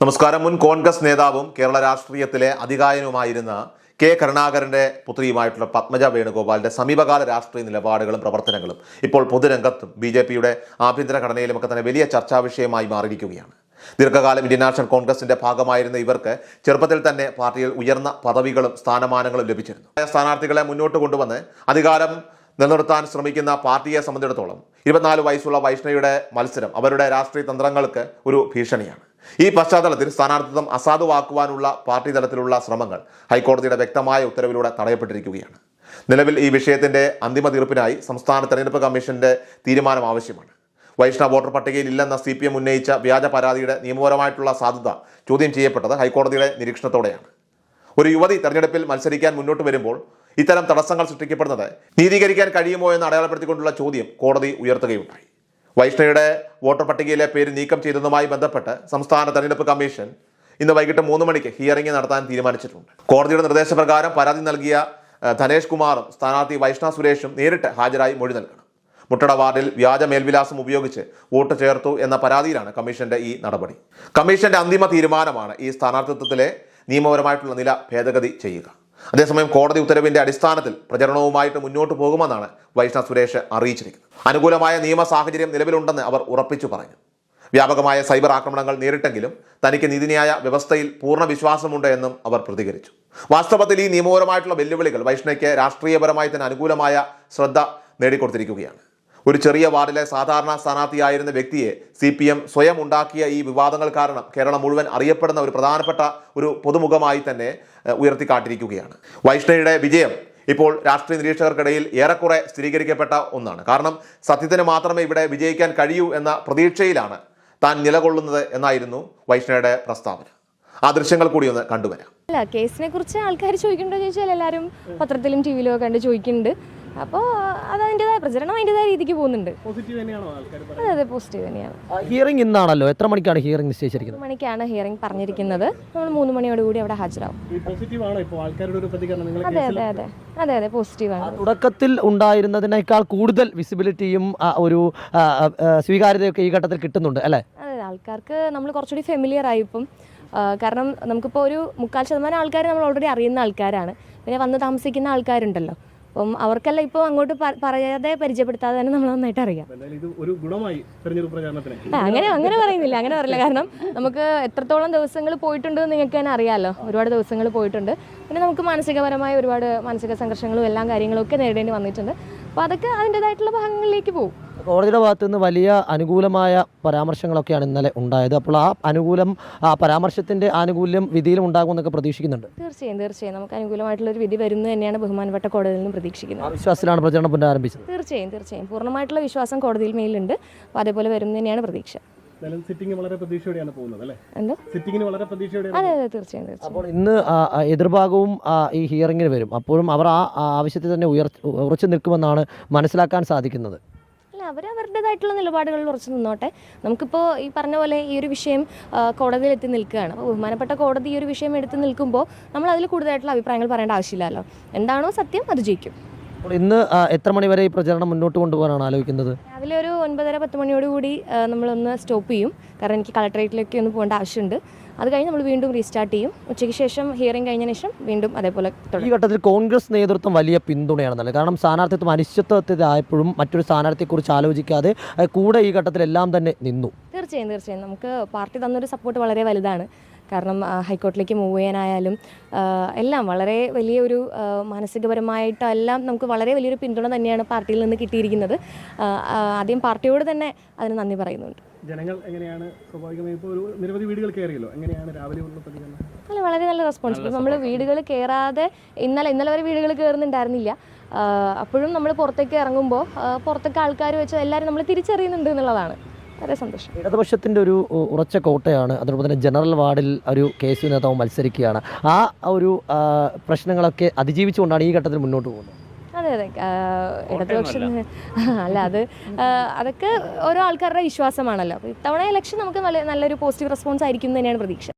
നമസ്കാരം. മുൻ കോൺഗ്രസ് നേതാവും കേരള രാഷ്ട്രീയത്തിലെ അധികായനുമായിരുന്ന കെ കരുണാകരന്റെ പുത്രിയുമായിട്ടുള്ള പത്മജ വേണുഗോപാലിന്റെ സമീപകാല രാഷ്ട്രീയ നിലപാടുകളും പ്രവർത്തനങ്ങളും ഇപ്പോൾ പൊതുരംഗത്തും ബി ജെ പിയുടെ ആഭ്യന്തര ഘടനയിലുമൊക്കെ തന്നെ വലിയ ചർച്ചാ വിഷയമായി മാറിയിരിക്കുകയാണ്. ദീർഘകാലം ഇന്ത്യൻ നാഷണൽ കോൺഗ്രസിന്റെ ഭാഗമായിരുന്ന ഇവർക്ക് ചെറുപ്പത്തിൽ തന്നെ പാർട്ടിയിൽ ഉയർന്ന പദവികളും സ്ഥാനമാനങ്ങളും ലഭിച്ചിരുന്നു. സ്ഥാനാർത്ഥികളെ മുന്നോട്ട് കൊണ്ടുവന്ന് അധികാരം നിലനിർത്താൻ ശ്രമിക്കുന്ന പാർട്ടിയെ സംബന്ധിച്ചിടത്തോളം ഇരുപത്തിനാല് വയസ്സുള്ള വൈഷ്ണവിയുടെ മത്സരം അവരുടെ രാഷ്ട്രീയ തന്ത്രങ്ങൾക്ക് ഒരു ഭീഷണിയാണ്. ഈ പശ്ചാത്തലത്തിൽ സ്ഥാനാർത്ഥിത്വം അസാധുവാക്കുവാനുള്ള പാർട്ടി തലത്തിലുള്ള ശ്രമങ്ങൾ ഹൈക്കോടതിയുടെ വ്യക്തമായ ഉത്തരവിലൂടെ തടയപ്പെട്ടിരിക്കുകയാണ്. നിലവിൽ ഈ വിഷയത്തിന്റെ അന്തിമ തീർപ്പിനായി സംസ്ഥാന തെരഞ്ഞെടുപ്പ് കമ്മീഷന്റെ തീരുമാനം ആവശ്യമാണ്. വൈഷ്ണവ വോട്ടർ പട്ടികയിൽ ഇല്ലെന്ന സി പി എം ഉന്നയിച്ച വ്യാജ പരാതിയുടെ നിയമപരമായിട്ടുള്ള സാധ്യത ചോദ്യം ചെയ്യപ്പെട്ടത് ഹൈക്കോടതിയുടെ നിരീക്ഷണത്തോടെയാണ്. ഒരു യുവതി തെരഞ്ഞെടുപ്പിൽ മത്സരിക്കാൻ മുന്നോട്ട് വരുമ്പോൾ ഇത്തരം തടസ്സങ്ങൾ സൃഷ്ടിക്കപ്പെടുന്നത് നീതീകരിക്കാൻ കഴിയുമോ എന്ന് അടയാളപ്പെടുത്തിക്കൊണ്ടുള്ള ചോദ്യം കോടതി ഉയർത്തുകയുണ്ടായി. വൈഷ്ണയുടെ വോട്ടർ പട്ടികയിലെ പേര് നീക്കം ചെയ്തതുമായി ബന്ധപ്പെട്ട് സംസ്ഥാന തെരഞ്ഞെടുപ്പ് കമ്മീഷൻ ഇന്ന് വൈകിട്ട് മൂന്ന് മണിക്ക് ഹിയറിംഗ് നടത്താൻ തീരുമാനിച്ചിട്ടുണ്ട്. കോടതിയുടെ നിർദ്ദേശപ്രകാരം പരാതി നൽകിയ ധനേഷ് കുമാറും സ്ഥാനാർത്ഥി വൈഷ്ണ സുരേഷും നേരിട്ട് ഹാജരായി മൊഴി നൽകണം. മുട്ടട വാർഡിൽ വ്യാജ മേൽവിലാസം ഉപയോഗിച്ച് വോട്ട് ചേർത്തു എന്ന പരാതിയിലാണ് കമ്മീഷന്റെ ഈ നടപടി. കമ്മീഷന്റെ അന്തിമ തീരുമാനമാണ് ഈ സ്ഥാനാർത്ഥിത്വത്തിലെ നിയമപരമായിട്ടുള്ള നില ഭേദഗതി ചെയ്യുക. അതേസമയം കോടതി ഉത്തരവിന്റെ അടിസ്ഥാനത്തിൽ പ്രചരണവുമായിട്ട് മുന്നോട്ട് പോകുമെന്നാണ് വൈഷ്ണവ് സുരേഷ് അറിയിച്ചിരിക്കുന്നത്. അനുകൂലമായ നിയമ സാഹചര്യം നിലവിലുണ്ടെന്ന് അവർ ഉറപ്പിച്ചു പറഞ്ഞു. വ്യാപകമായ സൈബർ ആക്രമണങ്ങൾ നേരിട്ടെങ്കിലും തനിക്ക് നീതിന്യായ വ്യവസ്ഥയിൽ പൂർണ വിശ്വാസമുണ്ട് എന്നും അവർ പ്രതികരിച്ചു. വാസ്തവത്തിൽ ഈ നിയമപരമായിട്ടുള്ള വെല്ലുവിളികൾ വൈഷ്ണയ്ക്ക് രാഷ്ട്രീയപരമായി തന്നെ അനുകൂലമായ ശ്രദ്ധ നേടിക്കൊടുത്തിരിക്കുകയാണ്. ഒരു ചെറിയ വാർഡിലെ സാധാരണ സ്ഥാനാർത്ഥിയായിരുന്ന വ്യക്തിയെ സി പി എം സ്വയം ഉണ്ടാക്കിയ ഈ വിവാദങ്ങൾ കാരണം കേരളം മുഴുവൻ അറിയപ്പെടുന്ന ഒരു പ്രധാനപ്പെട്ട ഒരു പൊതുമുഖമായി തന്നെ ഉയർത്തിക്കാട്ടിരിക്കുകയാണ് വൈഷ്ണവിയുടെ വിജയം ഇപ്പോൾ രാഷ്ട്രീയ നിരീക്ഷകർക്കിടയിൽ ഏറെക്കുറെ സ്ഥിരീകരിക്കപ്പെട്ട ഒന്നാണ്. കാരണം സത്യത്തിന് മാത്രമേ ഇവിടെ വിജയിക്കാൻ കഴിയൂ എന്ന പ്രതീക്ഷയിലാണ് താൻ നിലകൊള്ളുന്നത് എന്നായിരുന്നു വൈഷ്ണയുടെ പ്രസ്താവന. ആ ദൃശ്യങ്ങൾ കൂടി ഒന്ന് കണ്ടുവരാം. അല്ല കേസിനെ കുറിച്ച് ആൾക്കാർ ചോദിക്കണ്ടോ ചോദിച്ചാൽ എല്ലാവരും പത്രത്തിലും ടി വിയിലും കണ്ട് ചോദിക്കുന്നുണ്ട്. അപ്പോൾ അത് അതിന്റെതായ പ്രചരണം അതിന്റെതായ രീതിക്ക് പോകുന്നുണ്ട്. അതെ അതെ പോസിറ്റീവ് തന്നെയാണ്. ഹിയറിംഗ് ഇന്നാണല്ലോ? എത്ര മണിക്കാണ് ഹിയറിംഗ് നിശ്ചയിച്ചിരിക്കുന്നത്? മൂന്ന് മണിക്കാണ് ഹിയറിംഗ് പറഞ്ഞിരിക്കുന്നത്. നമ്മൾ മൂന്ന് മണിയോടുകൂടി അവിടെ ഹാജരാകും ഈ പോസിറ്റീവ് ആണോ ആൾക്കാരുടെ ഒരു പ്രതികരണം? നിങ്ങൾ അതെ അതെ അതെ. അതെ അതെ പോസിറ്റീവാണ് തുടക്കത്തിൽ ഉണ്ടായിരുന്നതിനേക്കാൾ കൂടുതൽ വിസിബിലിറ്റിയും ആ, ഒരു ആ, ആ, സ്വീകാര്യതയൊക്കെ ഈ ഘട്ടത്തിൽ കിട്ടുന്നുണ്ട് അല്ലേ? അതെ ആൾക്കാർക്ക് നമ്മൾ കുറച്ചുകൂടി ഫെമിലിയർ ആയി ഇപ്പം. ആ, കാരണം നമുക്കിപ്പോൾ ഒരു മുക്കാൽ ശതമാനം ആൾക്കാർ നമ്മൾ ഓൾറെഡി അറിയുന്ന ആൾക്കാരാണ്. പിന്നെ വന്ന് താമസിക്കുന്ന ആൾക്കാരുണ്ടല്ലോ. അപ്പം അവർക്കല്ല ഇപ്പോൾ അങ്ങോട്ട് പറയാതെ പരിചയപ്പെടുത്താതെ തന്നെ നമ്മൾ നന്നായിട്ട് അറിയാം. അങ്ങനെ അങ്ങനെ പറയുന്നില്ല. അങ്ങനെ പറയില്ല. കാരണം നമുക്ക് എത്രത്തോളം ദിവസങ്ങൾ പോയിട്ടുണ്ട് നിങ്ങൾക്ക് തന്നെ അറിയാമല്ലോ ഒരുപാട് ദിവസങ്ങൾ പോയിട്ടുണ്ട്. പിന്നെ നമുക്ക് മാനസികപരമായ ഒരുപാട് മാനസിക സംഘർഷങ്ങളും എല്ലാം കാര്യങ്ങളും ഒക്കെ നേരിടേണ്ടി വന്നിട്ടുണ്ട്. അപ്പോൾ അതൊക്കെ അതിന്റെതായിട്ടുള്ള ഭാഗങ്ങളിലേക്ക് പോകും. കോടതിയുടെ ഭാഗത്ത് നിന്ന് വലിയ അനുകൂലമായ പരാമർശങ്ങളൊക്കെയാണ് ഇന്നലെ ഉണ്ടായത്. അപ്പോൾ ആ അനുകൂലം ആ പരാമർശത്തിന്റെ ആനുകൂല്യം വിധിയിലും ഉണ്ടാകുമെന്നൊക്കെ പ്രതീക്ഷിക്കുന്നുണ്ട്. തീർച്ചയായും തീർച്ചയായും. നമുക്ക് അനുകൂലമായിട്ടുള്ള ഒരു വിധി വരുന്നത് തന്നെയാണ് ബഹുമാനപ്പെട്ട കോടതിയിൽ നിന്നും പ്രതീക്ഷിക്കുന്നത്. വിശ്വാസത്തിലാണ് പ്രചരണം പുനരാരംഭിച്ചത്. തീർച്ചയായും തീർച്ചയായും. പൂർണമായിട്ടുള്ള വിശ്വാസം കോടതിയിൽ മേലുണ്ട് അപ്പോൾ അതേപോലെ വരുന്നത് തന്നെയാണ് പ്രതീക്ഷ. എന്തായാലും സിറ്റിംഗ് വളരെ പ്രതീക്ഷയോടെയാണ് പോകുന്നത് അല്ലേ? വളരെ പ്രതീക്ഷയോടെയാണ് അതെ അതെ തീർച്ചയായും അപ്പോൾ ഇന്ന് എതിർഭാഗവും ഈ ഹിയറിംഗിന് വരും. അപ്പോഴും അവർ ആ ആവശ്യത്തിൽ തന്നെ ഉയർ ഉറച്ചു നിൽക്കുമെന്നാണ് മനസ്സിലാക്കാൻ സാധിക്കുന്നത്. അവർ അവരുടേതായിട്ടുള്ള നിലപാടുകളിൽ ഉറച്ചു നിന്നോട്ടെ. നമുക്കിപ്പോൾ ഈ പറഞ്ഞ പോലെ ഈ ഒരു വിഷയം കോടതിയിൽ എത്തി നിൽക്കുകയാണ്. അപ്പോൾ ബഹുമാനപ്പെട്ട കോടതി ഈ ഒരു വിഷയം എടുത്ത് നിൽക്കുമ്പോൾ നമ്മൾ അതിൽ കൂടുതലായിട്ടുള്ള അഭിപ്രായങ്ങൾ പറയേണ്ട ആവശ്യമില്ലല്ലോ. എന്താണോ സത്യം അത് ജയിക്കും. ഇന്ന് എത്ര മണിവരെ ഈ പ്രചരണം മുന്നോട്ട് കൊണ്ടുപോകാനാണ് ആലോചിക്കുന്നത്? രാവിലെ ഒരു ഒൻപതര പത്ത് മണിയോട് കൂടി ആ, നമ്മളൊന്ന് സ്റ്റോപ്പ് ചെയ്യും. കാരണം എനിക്ക് കളക്ടറേറ്റിലേക്ക് ഒന്ന് പോകേണ്ട ആവശ്യമുണ്ട്. അത് കഴിഞ്ഞ് നമ്മൾ വീണ്ടും റീസ്റ്റാർട്ട് ചെയ്യും. ഉച്ചയ്ക്ക് ശേഷം ഹിയറിംഗ് കഴിഞ്ഞ ശേഷം വീണ്ടും അതേപോലെ ഈ ഘട്ടത്തിൽ കോൺഗ്രസ് നേതൃത്വം വലിയ പിന്തുണയാണ് നൽകുന്നത് കാരണം സ്ഥാനാർത്ഥിത്വം അനിശ്ചിതത്വത്തിലായപ്പോഴും മറ്റൊരു സ്ഥാനാർത്ഥിയെക്കുറിച്ച് ആലോചിക്കാതെ കൂടെ ഈ ഘട്ടത്തിലെല്ലാം തന്നെ നിന്നു. തീർച്ചയായും തീർച്ചയായും. നമുക്ക് പാർട്ടി തന്നൊരു സപ്പോർട്ട് വളരെ വലുതാണ്. കാരണം ഹൈക്കോർട്ടിലേക്ക് മൂവ് ചെയ്യാനായാലും എല്ലാം വളരെ വലിയൊരു ഒരു മാനസികപരമായിട്ടെല്ലാം നമുക്ക് വളരെ വലിയൊരു പിന്തുണ തന്നെയാണ് പാർട്ടിയിൽ നിന്ന് കിട്ടിയിരിക്കുന്നത്. ആദ്യം പാർട്ടിയോട് തന്നെ അതിന് നന്ദി പറയുന്നുണ്ട്. ജനങ്ങൾ എങ്ങനെയാണ് സ്വാഭാവികമായി ഇപ്പോൾ ഒരു നിരവധി വീടുകൾ കയറിയല്ലോ? എങ്ങനെയാണ് രാവിലെ ഉള്ള പ്രതികരണം? അല്ല വളരെ നല്ല റെസ്പോൺസ് നമ്മൾ വീടുകൾ കയറാതെ ഇന്നലെ ഇന്നലെ വരെ വീടുകൾ കയറുന്നുണ്ടായിരുന്നില്ല അപ്പോഴും നമ്മൾ പുറത്തേക്ക് ഇറങ്ങുമ്പോൾ പുറത്തൊക്കെ പുറത്തേക്ക് ആൾക്കാർ വെച്ച് എല്ലാവരും നമ്മൾ തിരിച്ചറിയുന്നുണ്ട് എന്നുള്ളതാണ്. വളരെ സന്തോഷം. ഇടതുപക്ഷത്തിന്റെ ഒരു ഉറച്ച കോട്ടയാണ്. അതോടൊപ്പം തന്നെ ജനറൽ വാർഡിൽ ഒരു കെ സി നേതാവ് മത്സരിക്കുകയാണ്. ആ ഒരു പ്രശ്നങ്ങളൊക്കെ അതിജീവിച്ചുകൊണ്ടാണ് ഈ ഘട്ടത്തിൽ മുന്നോട്ട് പോകുന്നത്. അതെ അതെ. ഇടതുപക്ഷം അല്ല അത് അതൊക്കെ ഓരോ ആൾക്കാരുടെ വിശ്വാസമാണല്ലോ. അപ്പോൾ ഇത്തവണ ഇലക്ഷൻ നമുക്ക് നല്ല നല്ലൊരു പോസിറ്റീവ് റെസ്പോൺസ് ആയിരിക്കും എന്ന് തന്നെയാണ് പ്രതീക്ഷ.